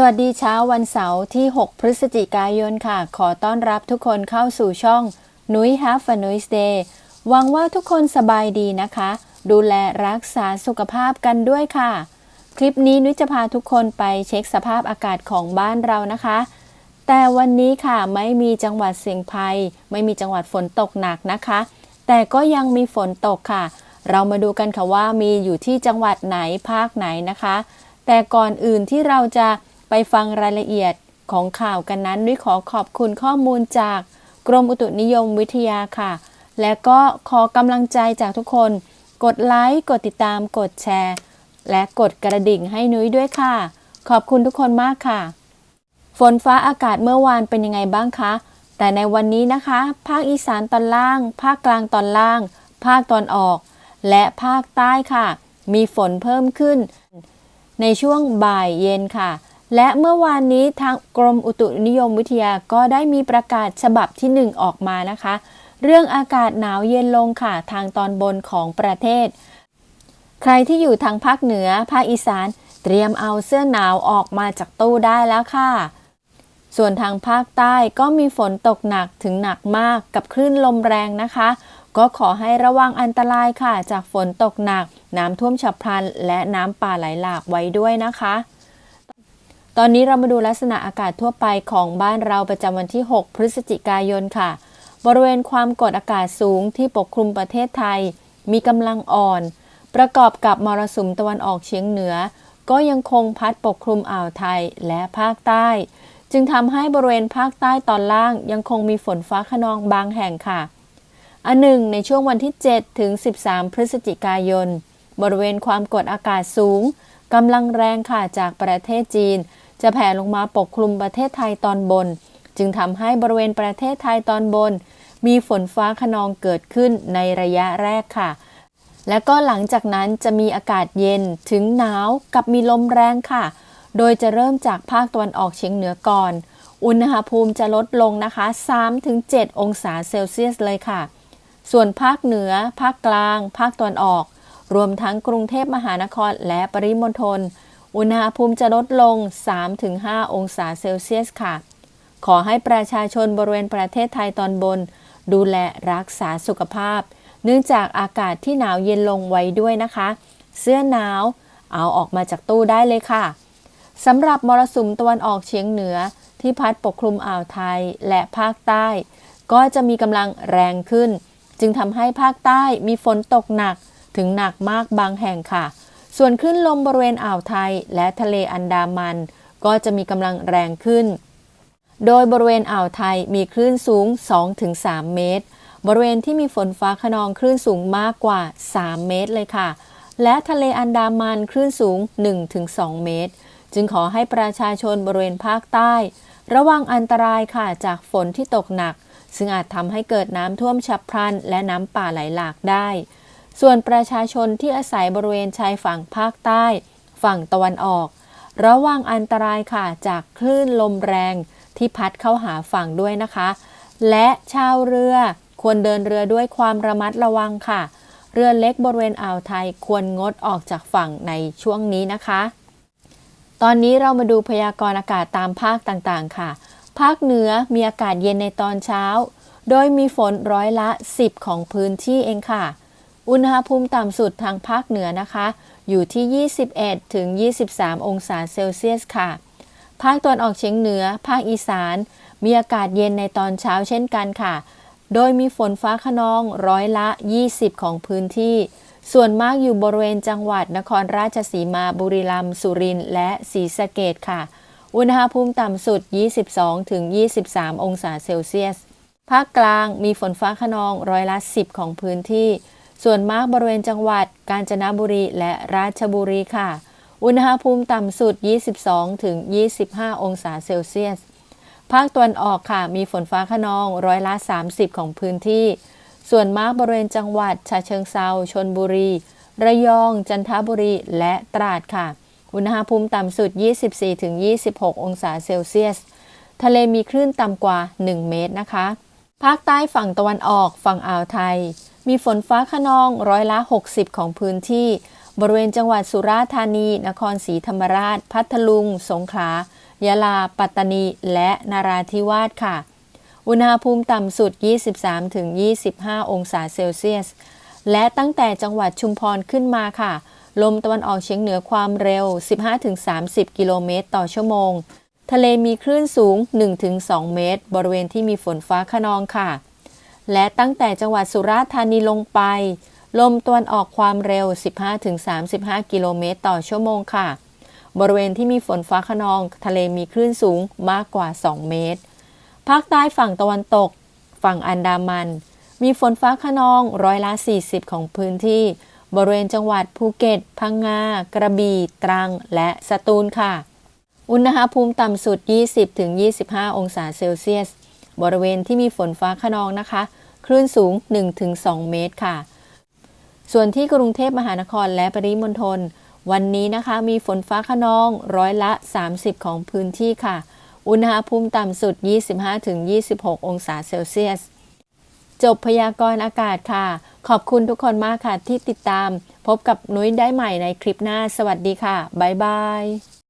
สวัสดีเช้าวันเสาร์ที่ 6 พฤศจิกายนค่ะ ขอต้อนรับทุกคนเข้าสู่ช่องนุ้ย Have a nice day หวังว่าทุกคนสบายดีนะคะ ดูแลรักษาสุขภาพกันด้วยค่ะ คลิปนี้นุ้ยจะพาทุกคนไปเช็คสภาพอากาศของบ้านเรานะคะ แต่วันนี้ค่ะไม่มีจังหวัดเสี่ยงภัย ไม่มีจังหวัดฝนตกหนักนะคะ แต่ก็ยังมีฝนตกค่ะ เรามาดูกันค่ะว่ามีอยู่ที่จังหวัดไหนภาคไหนนะคะ แต่ก่อนอื่นที่เราจะ ไปฟังรายละเอียดของข่าวกันนั้นนุ้ยขอขอบคุณข้อมูลจากกรมอุตุนิยมวิทยาค่ะ และก็ขอกำลังใจจากทุกคน กดไลค์ กดติดตาม กดแชร์ และกดกระดิ่งให้นุ้ยด้วยค่ะ ขอบคุณทุกคนมากค่ะ ฝนฟ้าอากาศเมื่อวานเป็นยังไงบ้างคะ แต่ในวันนี้นะคะ ภาคอีสานตอนล่าง ภาคกลางตอนล่าง ภาคตอนออก และภาคใต้ค่ะ มีฝนเพิ่มขึ้น ในช่วงบ่ายเย็นค่ะ และเมื่อวานนี้ทางกรมอุตุนิยมวิทยาก็ได้มีประกาศฉบับที่ 1 ออกมานะคะ เรื่องอากาศหนาวเย็นลงค่ะทางตอนบนของประเทศ ใครที่อยู่ทางภาคเหนือภาคอีสาน เตรียมเอาเสื้อหนาวออกมาจากตู้ได้แล้วค่ะ ส่วนทางภาคใต้ก็มีฝนตกหนักถึงหนักมากกับคลื่นลมแรงนะคะ ก็ขอให้ระวังอันตรายค่ะ จากฝนตกหนัก น้ำท่วมฉับพลัน และน้ำป่าไหลหลากไว้ด้วยนะคะ ตอนนี้เรามาดูลักษณะอากาศทั่วไปของบ้านเราประจำวันที่ 6 พฤศจิกายนค่ะ บริเวณความกดอากาศสูงที่ปกคลุมประเทศไทย มีกำลังอ่อน ประกอบกับมรสุมตะวันออกเฉียงเหนือ ก็ยังคงพัดปกคลุมอ่าวไทยและภาคใต้ จึงทำให้บริเวณภาคใต้ตอนล่างยังคงมีฝนฟ้าขนองบางแห่งค่ะ อันหนึ่งในช่วงวันที่ 7 ถึง 13 พฤศจิกายน บริเวณความกดอากาศสูงกำลังแรงค่ะจากประเทศจีน จะแผ่ลงมาปกคลุมประเทศไทยตอนบน จึงทำให้บริเวณประเทศไทยตอนบน มีฝนฟ้าขนองเกิดขึ้นในระยะแรกค่ะ และก็หลังจากนั้นจะมีอากาศเย็นถึงหนาวกับมีลมแรงค่ะ โดยจะเริ่มจากภาคตะวันออกเฉียงเหนือก่อน อุณหภูมิจะลดลงนะคะ 3-7 องศาเซลเซียสเลยค่ะ ส่วนภาคเหนือ ภาคกลาง ภาคตะวันออก รวมทั้งกรุงเทพมหานครและปริมณฑล อุณหภูมิจะลดลง 3-5 องศาเซลเซียสค่ะ ขอให้ประชาชนบริเวณประเทศไทยตอนบน ดูแลรักษาสุขภาพ เนื่องจากอากาศที่หนาวเย็นลงไว้ด้วยนะคะ เสื้อหนาว เอาออกมาจากตู้ได้เลยค่ะสำหรับมรสุมตะวันออกเฉียงเหนือที่พัดปกคลุมอ่าวไทยและภาคใต้ ก็จะมีกำลังแรงขึ้น จึงทำให้ภาคใต้มีฝนตกหนักถึงหนักมากบางแห่งค่ะ ส่วนคลื่นลมบริเวณอ่าวไทยและทะเลอันดามัน ก็จะมีกำลังแรงขึ้น โดยบริเวณอ่าวไทยมีคลื่นสูง 2-3 เมตร บริเวณที่มีฝนฟ้าขนองคลื่นสูงมากกว่า 3 เมตรเลยค่ะ และทะเลอันดามันคลื่นสูง 1-2 เมตร จึงขอให้ประชาชนบริเวณภาคใต้ ระวังอันตรายค่ะจากฝนที่ตกหนัก ซึ่งอาจทำให้เกิดน้ำท่วมฉับพลัน และน้ำป่าไหลหลากได้ ส่วนประชาชนที่อาศัยบริเวณชายฝั่งภาคใต้ ฝั่งตะวันออก ระวังอันตรายค่ะจากคลื่นลมแรงที่พัดเข้าหาฝั่งด้วยนะคะ และชาวเรือควรเดินเรือด้วยความระมัดระวังค่ะ เรือเล็กบริเวณอ่าวไทยควรงดออกจากฝั่งในช่วงนี้นะคะ ตอนนี้เรามาดูพยากรณ์อากาศตามภาคต่างๆค่ะ ภาคเหนือมีอากาศเย็นในตอนเช้า โดยมีฝนร้อยละ 10 ของพื้นที่เองค่ะ อุณหภูมิต่ำสุดทางภาคเหนือนะคะ อยู่ที่ 21 ถึง 23 องศาเซลเซียสค่ะ ภาคตะวันออกเฉียงเหนือ ภาคอีสาน มีอากาศเย็นในตอนเช้าเช่นกันค่ะ โดยมีฝนฟ้าขนองร้อยละ 20 ของพื้นที่ ส่วนมากอยู่บริเวณจังหวัดนครราชสีมา บุรีรัมย์ สุรินทร์ และศรีสะเกดค่ะ อุณหภูมิต่ำสุด 22 ถึง 23 องศาเซลเซียส ภาคกลางมีฝนฟ้าขนองร้อยละ 10 ของพื้นที่ ส่วนมากบริเวณจังหวัดกาญจนบุรีและราชบุรีค่ะ อุณหภูมิต่ำสุด 22 ถึง 25 องศาเซลเซียส ภาคตะวันออกค่ะ มีฝนฟ้าขนองร้อยละ 30 ของพื้นที่ ส่วนมากบริเวณจังหวัดฉะเชิงเซาชนบุรี ระยอง จันทบุรี และตราดค่ะ อุณหภูมิต่ำสุด 24ถึง26 องศาเซลเซียส ทะเลมีคลื่นต่ำกว่า 1 เมตรนะคะ ภาคใต้ฝั่งตะวันออกฝั่งอ่าวไทย มีฝนฟ้าขนองร้อยละ 60 ของพื้นที่ บริเวณจังหวัดสุราษฎร์ธานี นครศรีธรรมราช พัทลุง สงขลายะลา ปัตตานี และนาราธิวาสค่ะ อุณหภูมิต่ำสุด 23-25 องศาเซลเซียส และตั้งแต่จังหวัดชุมพรขึ้นมาค่ะ ลมตะวันออกเฉียงเหนือความเร็ว 15-30 กิโลเมตรต่อชั่วโมง ทะเลมีคลื่นสูง 1-2 เมตร บริเวณที่มีฝนฟ้าขนองค่ะ และตั้งแต่จังหวัดสุราษฎร์ธานีลงไป ลมตะวันออกความเร็ว 15-35 กิโลเมตรต่อชั่วโมงค่ะ บริเวณที่มีฝนฟ้าขนอง ทะเลมีคลื่นสูงมากกว่า 2 เมตร ภาคใต้ฝั่งตะวันตก ฝั่งอันดามัน มีฝนฟ้าขนองร้อยละ 40 ของพื้นที่ บริเวณจังหวัดภูเก็ต พังงา กระบี่ ตรัง และสตูลค่ะ อุณหภูมิต่ำสุด 20-25 องศาเซลเซียส บริเวณที่มีฝนฟ้าขนองนะคะ คลื่นสูง 1-2 เมตรค่ะ ส่วนที่กรุงเทพมหานครและปริมณฑล วันนี้นะคะมีฝนฟ้าขนองร้อยละ 30 ของพื้นที่ค่ะ อุณหภูมิต่ำสุด 25-26 องศาเซลเซียส จบพยากรณ์อากาศค่ะ ขอบคุณทุกคนมากค่ะที่ติดตาม พบกับนุ้ยได้ใหม่ในคลิปหน้า สวัสดีค่ะ บ๊ายบาย